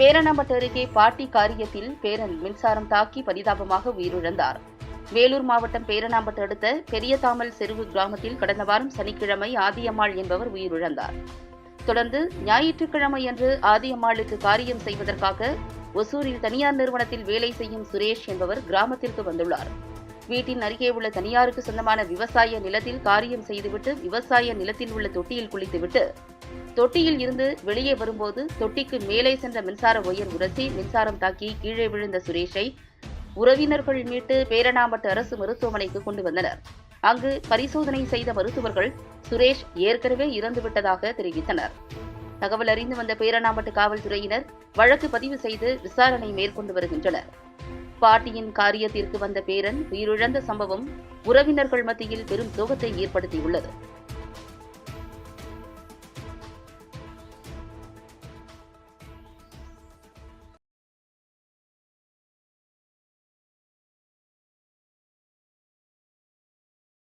பேரணாம்பட்டு அருகே பாட்டி காரியத்தில் பேரன் மின்சாரம் தாக்கி பரிதாபமாக உயிரிழந்தார். வேலூர் மாவட்டம் பேரணாம்பட்டு அடுத்த பெரியதாமல் செருவு கிராமத்தில் கடந்த வாரம் சனிக்கிழமை ஆதியம்மாள் என்பவர் உயிரிழந்தார். தொடர்ந்து ஞாயிற்றுக்கிழமையன்று ஆதியம்மாளுக்கு காரியம் செய்வதற்காக ஒசூரில் தனியார் நிறுவனத்தில் வேலை செய்யும் சுரேஷ் என்பவர் கிராமத்திற்கு வந்துள்ளார். வீட்டின் அருகே உள்ள தனியாருக்கு சொந்தமான விவசாய நிலத்தில் காரியம் செய்துவிட்டு விவசாய நிலத்தில் உள்ள தொட்டியில் குளித்துவிட்டு தொட்டியில் இருந்து வெளியே வரும்போது தொட்டிக்கு மேலே சென்ற மின்சார ஒயர் உரசி மின்சாரம் தாக்கி கீழே விழுந்த சுரேஷை உறவினர்கள் மீட்டு பேரணாம்பட்டு அரசு மருத்துவமனைக்கு கொண்டு வந்தனர். அங்கு பரிசோதனை செய்த மருத்துவர்கள் சுரேஷ் ஏற்கனவே இறந்துவிட்டதாக தெரிவித்தனர். தகவல் அறிந்து வந்த பேரணாம்பட்டு காவல்துறையினர் வழக்கு பதிவு செய்து விசாரணை மேற்கொண்டு வருகின்றனர். பாட்டியின் காரியத்திற்கு வந்த பேரன் உயிரிழந்த சம்பவம் உறவினர்கள் மத்தியில் பெரும் சோகத்தை ஏற்படுத்தியுள்ளது.